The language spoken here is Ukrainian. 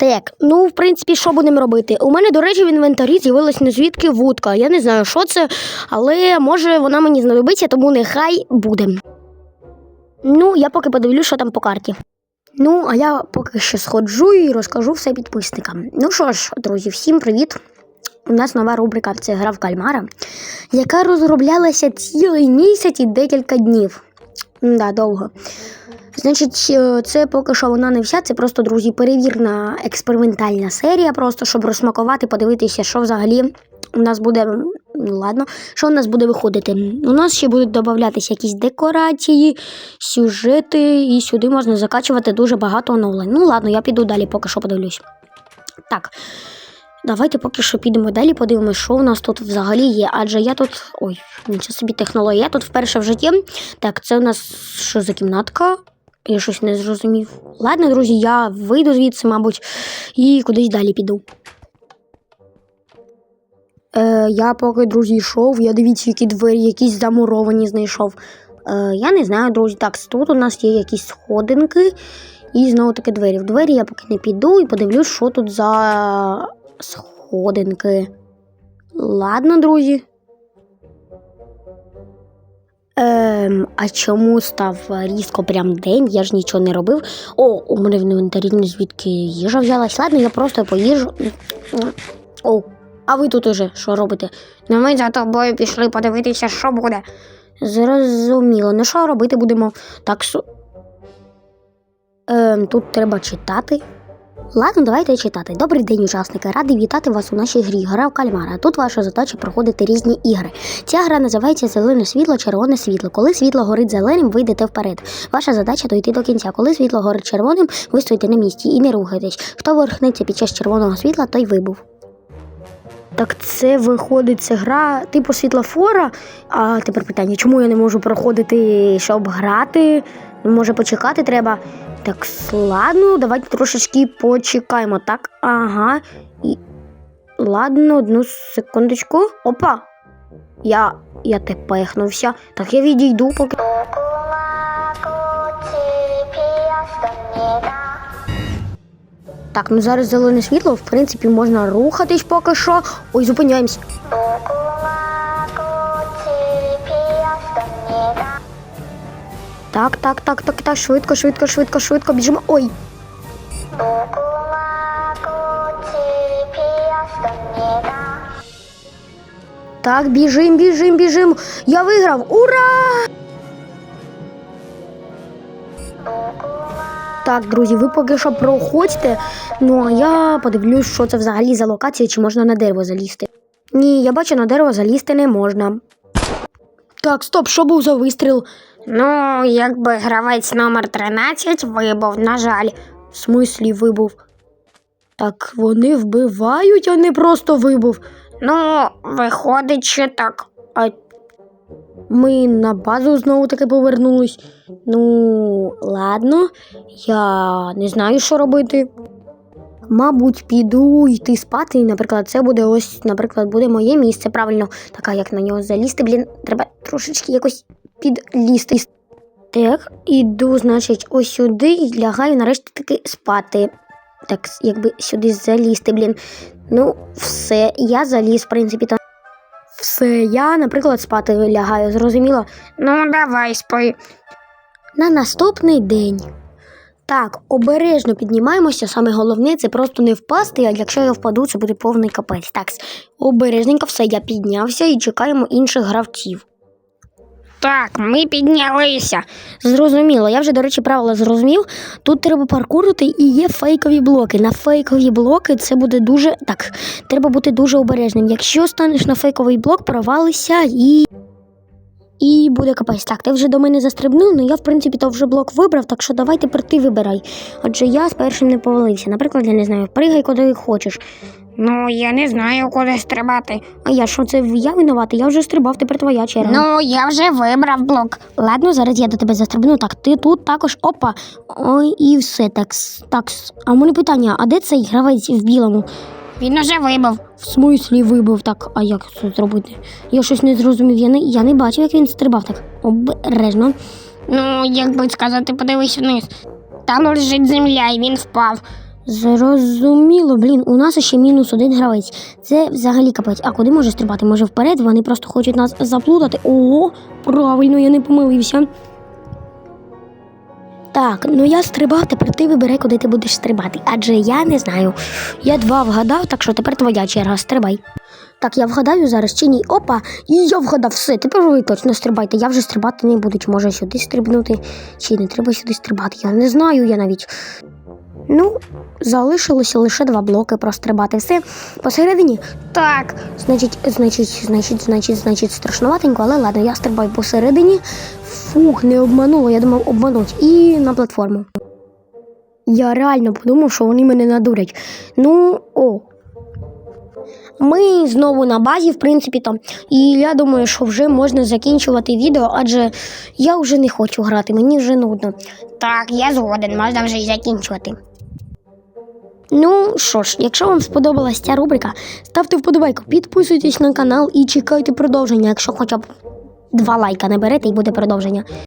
Так, ну, в принципі, що будемо робити? У мене, до речі, в інвентарі з'явилась незвідки вудка. Я не знаю, що це, але може вона мені знадобиться, тому нехай буде. Ну, я поки подивлюсь, що там по карті. Ну, а я поки що сходжу і розкажу все підписникам. Ну що ж, друзі, всім привіт! У нас нова рубрика це гра в кальмара, яка розроблялася цілий місяць і декілька днів. Да, довго. Значить, е, це поки що вона не вся, це просто, друзі, перевірна експериментальна серія, просто щоб розсмакувати, подивитися, що взагалі у нас буде. Ну, ладно, що у нас буде виходити. У нас ще будуть додаватися якісь декорації, сюжети, і сюди можна закачувати дуже багато оновлень. Ну, ладно, я піду далі, поки що подивлюсь. Так. Давайте поки що підемо далі, подивимося, що у нас тут взагалі є. Адже я тут. Ой, нічого собі технологія. Я тут вперше в житті. Так, це у нас що за кімнатка? Я щось не зрозумів. Ладно, друзі, я вийду звідси, мабуть, і кудись далі піду. Е, я поки, друзі, йшов, я дивіться, які двері, якісь замуровані знайшов. Е, я не знаю, друзі. Так, тут у нас є якісь сходинки і знову таки двері. В двері я поки не піду і подивлюсь, що тут за сходинки. Ладно, друзі. Ем, а чому став різко прям день? Я ж нічого не робив. О, у мене в інвентарі звідки їжа взялась. Ладно, я просто поїжу. О, а ви тут уже що робите? Ну ми за тобою пішли подивитися, що буде. Зрозуміло. Ну що робити будемо? Так. Ем, тут треба читати. Ладно, давайте читати. Добрий день, учасники. Радий вітати вас у нашій грі Гра в кальмара. Тут ваша задача проходити різні ігри. Ця гра називається Зелене світло, червоне світло. Коли світло горить зеленим, ви йдете вперед. Ваша задача дойти до кінця. Коли світло горить червоним, ви стоїте на місці і не рухаєтесь. Хто ворухнеться під час червоного світла, той вибув. Так це виходить, це гра типу світлофора. А тепер питання, чому я не можу проходити, щоб грати? Може, почекати треба. Так, ладно, давайте трошечки почекаємо. Так, ага. І... Ладно, одну секундочку. Опа! Я. Я тепехнувся. Так я відійду, поки. Так, ну зараз зелене світло, в принципі, можна рухатись поки що. Ой, зупиняємось. Так, так, так, так, так, швидко, швидко, швидко, швидко біжимо. Ой. Так, біжим, біжим, біжим. Я виграв. Ура! Так, друзі, ви поки що проходьте. Ну а я подивлюсь, що це взагалі за локація, чи можна на дерево залізти. Ні, я бачу, на дерево залізти не можна. Так, стоп, що був за вистріл? Ну, якби гравець номер 13 вибув, на жаль. В смислі вибув. Так вони вбивають, а не просто вибув. Ну, виходить, що так. А ми на базу знову таки повернулись. Ну, ладно, я не знаю, що робити. Мабуть, піду йти спати. І, наприклад, це буде ось, наприклад, буде моє місце. Правильно, така як на нього залізти. Блін, треба трошечки якось підлізти. Так, іду, значить, ось сюди і лягаю нарешті таки спати. Так, якби сюди залізти, блін. Ну, все, я заліз, в принципі, там. Все, я, наприклад, спати лягаю, зрозуміло? Ну, давай спи. На наступний день. Так, обережно піднімаємося. Саме головне це просто не впасти, а якщо я впаду, це буде повний капець. Так, обережненько все, я піднявся і чекаємо інших гравців. Так, ми піднялися. Зрозуміло, я вже, до речі, правила зрозумів. Тут треба паркурити і є фейкові блоки. На фейкові блоки це буде дуже. Так, треба бути дуже обережним. Якщо станеш на фейковий блок, провалися і. І буде капець. Так, ти вже до мене застрибнув, ну я, в принципі, то вже блок вибрав, так що давай тепер ти вибирай. Отже, я з першим не повалився. Наприклад, я не знаю, пригай куди хочеш. Ну, я не знаю, куди стрибати. А я що, це я винуватий? Я вже стрибав, тепер твоя черга. Ну, я вже вибрав блок. Ладно, зараз я до тебе застрибну. Так, ти тут також опа. Ой, і все. Так, так. А в мене питання: а де цей гравець в білому? Він уже вибив. В смислі вибив так, а як це зробити? Я щось не зрозумів, я не, я не бачив, як він стрибав так. Обережно. Ну, як би сказати, подивись вниз. Там лежить земля, і він впав. Зрозуміло, блін, у нас ще мінус один гравець. Це взагалі капець. А куди може стрибати? Може вперед? Вони просто хочуть нас заплутати. Ого, правильно, я не помилився. Так, ну я стрибав, тепер ти вибирай, куди ти будеш стрибати. Адже я не знаю. Я два вгадав, так що тепер твоя черга, стрибай. Так, я вгадаю зараз чи ні. Опа, і я вгадав все. Тепер ви точно стрибайте. Я вже стрибати не буду. Чи може сюди стрибнути, чи не треба сюди стрибати. Я не знаю, я навіть. Ну, залишилося лише два блоки прострибати. Все посередині. Так, значить, значить, значить, значить, значить, страшнуватенько, але ладно, я стрибаю посередині. Фух, не обмануло, я думав, обмануть. І на платформу. Я реально подумав, що вони мене надурять. Ну, о. Ми знову на базі, в принципі, там. І я думаю, що вже можна закінчувати відео, адже я вже не хочу грати, мені вже нудно. Так, я згоден, можна вже й закінчувати. Ну що ж, якщо вам сподобалася ця рубрика, ставте вподобайку, підписуйтесь на канал і чекайте продовження, якщо хоча б два лайка наберете і буде продовження.